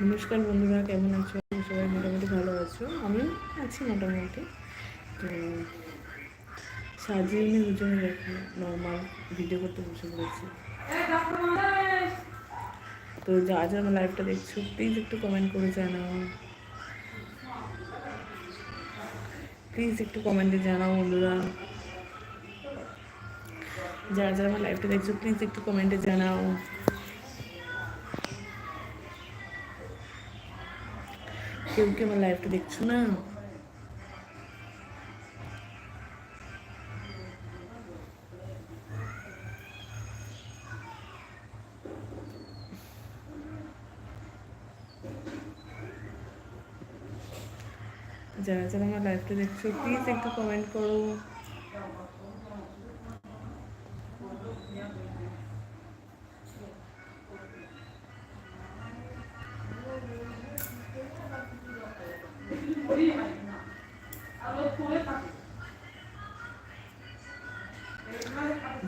নমস্কার বন্ধুরা কেমন আছো? সবাই মোটামুটি ভালো আছো। আমি আছি মোটামুটি। তো সাজিয়ে নিয়ে দুজনে দেখো নর্মাল ভিডিও করতে বসে পড়েছি। তো যা যা আমার লাইভটা দেখছ প্লিজ একটু কমেন্ট করে জানাও। প্লিজ একটু কমেন্টে জানাও বন্ধুরা। যারা যারা আমার লাইভটা দেখছ প্লিজ একটু কমেন্টে জানাও। কেউ কি আমার লাইভটা দেখছ না? যারা যারা আমার লাইভটা দেখছ প্লিজ একটু কমেন্ট করো।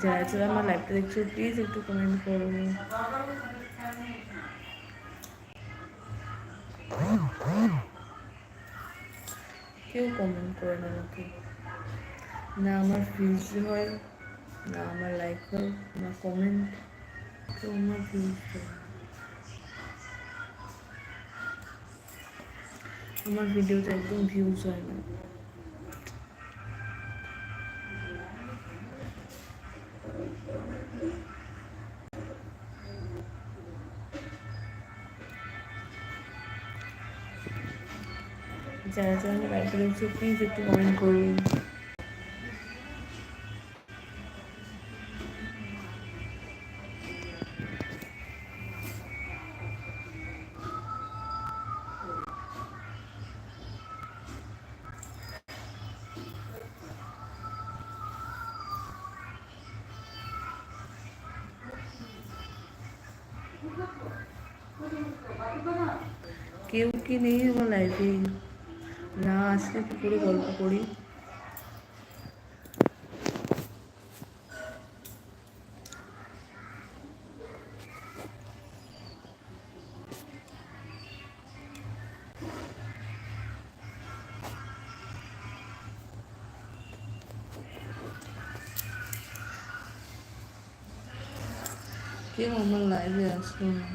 যারা যারা আমার লাইভটা দেখছ প্লিজ একটু কমেন্ট করো। কেউ কমেন্ট করে না আমাকে। না আমার ভিউজ হয় না আমার লাইক হয় না কমেন্ট কেউ আমার ভিউজ হয় আমার ভিডিওতে একদম ভিউজ হয় না। যারা যারা বাইক দেখছ প্লিজ একটু কমেন্ট করুন। কেউ কি নেই আমার লাইফে না আসলে গল্প করে? গল্প করি কেউ আমার লাইভে আসলো না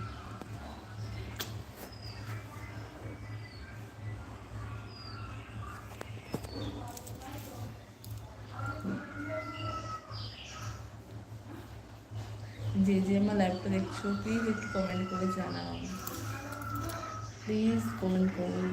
যে যে আমার লাইভটা দেখছ প্লিজ একটু কমেন্ট করে জানাও প্লিজ কমেন্ট করুন